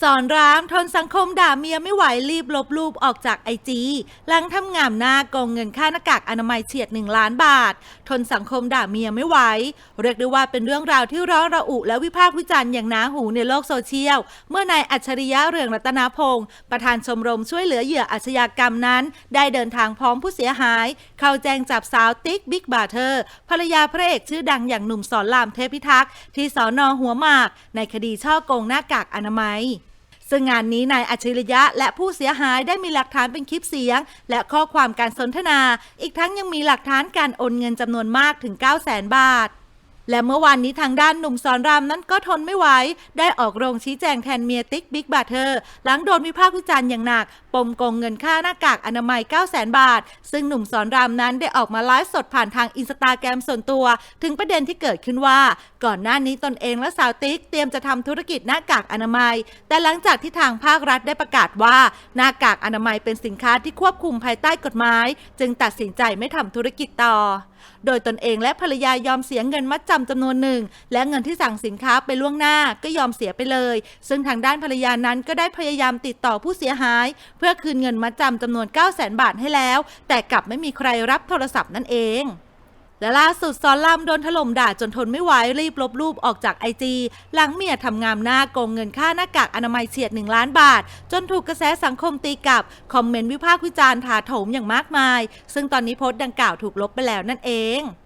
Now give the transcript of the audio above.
สอนรามทนสังคมด่าเมียไม่ไหวรีบลบรูปออกจากไอจีหลังทำงามหน้าโกงเงินค่าหน้ากากอนามัยเฉียด 1 ล้านบาท ทนสังคมด่าเมียไม่ไหว เรียกได้ว่าเป็นเรื่องราวที่ร้อนระอุและวิพากษ์วิจารณ์อย่างหนาหูในโลกโซเชียล เมื่อนายอัจฉริยะเรืองรัตนพงศ์ประธานชมรมช่วยเหลือเหยื่ออาชญากรรมนั้น ได้เดินทางพร้อมผู้เสียหาย เข้าแจ้งจับสาวติ๊กบิ๊กบาเทอร์ภรรยาพระเอกชื่อดังอย่างหนุ่มสอนรามเทพิทักษ์ที่สอนอหัวหมาก ในคดีช่อโกงหน้ากากอนามัย ซึ่งงานนี้นายอัจฉริยะและผู้เสียหายได้มีหลักฐานเป็นคลิปเสียง และข้อความการสนทนา อีกทั้งยังมีหลักฐานการโอนเงินจำนวนมากถึง 9 0 0 0 0 0 บาท และเมื่อวานนี้ทางด้านหนุ่มสอนรามนั้นก็ทนไม่ไหว ได้ออกโรงชี้แจงแทนเมียติ๊กบิ๊กบาเทอร์หลังโดนวิพากษ์วิจารณ์อย่างหนัก ปมโกงเงินค่าหน้ากากอนามัย9 0 0 0 0 0 บาท ซึ่งหนุ่มสอนรามนั้นได้ออกมาไลฟ์สดผ่านทางอินสตาแกรมส่วนตัว ถึงประเด็นที่เกิดขึ้นว่า ก่อนหน้านี้ตนเองและสาวติ๊กเตรียมจะทำธุรกิจหน้ากากอนามัย แต่หลังจากที่ทางภาครัฐได้ประกาศว่า หน้ากากอนามัยเป็นสินค้าที่ควบคุมภายใต้กฎหมาย จึงตัดสินใจไม่ทำธุรกิจต่อ โดยตนเองและภรรยายอมเสียเงินมัดจำจำนวนหนึ่ง และเงินที่สั่งสินค้าไปล่วงหน้าก็ยอมเสียไปเลย ซึ่งทางด้านภรรยานั้นก็ได้พยายามติดต่อผู้เสียหาย เพื่อคืนเงินมัดจำจำนวน 9 0 0 0 0 0 บาทให้แล้ว แต่กลับไม่มีใครรับโทรศัพท์นั่นเอง และล่าสุดซอนลามโดนถล่มด่าจนทนไม่ไหวรีบลบรูปออกจากไอจีหลังเมียทำงามหน้าโกงเงินค่าหน้ากากอนามัยเฉียด 1 ล้านบาท จนถูกกระแสสังคมตีกลับ คอมเมนต์วิพากษ์วิจารณ์ถาโถมอย่างมากมาย ซึ่งตอนนี้โพสต์ดังกล่าวถูกลบไปแล้วนั่นเอง